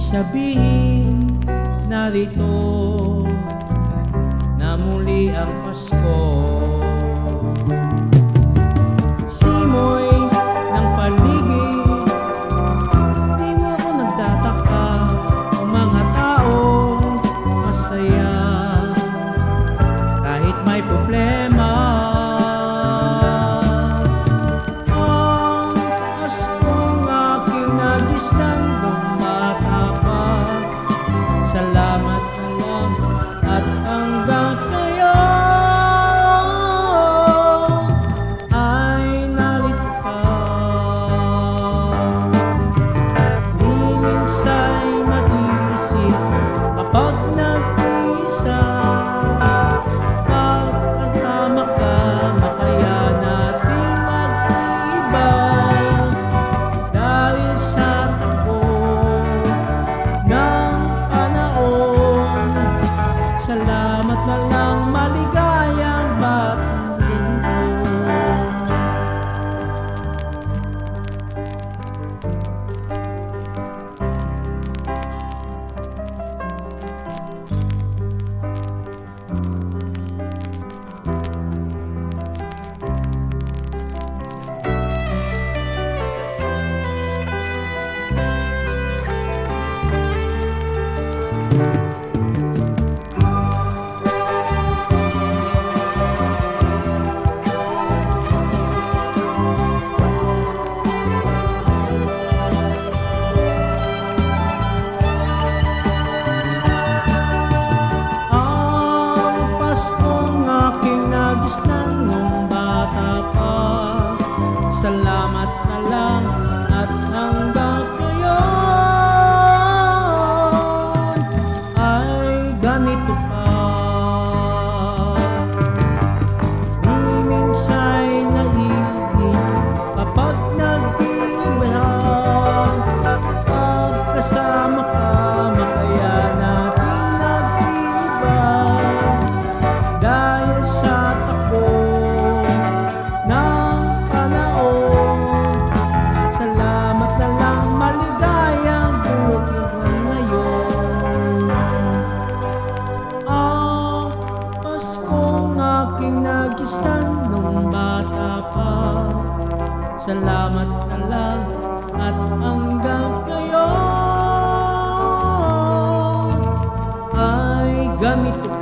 ibig sabihin narito na muli ang Pasko. Salamat na lang at hanggang ngayon ay ganito.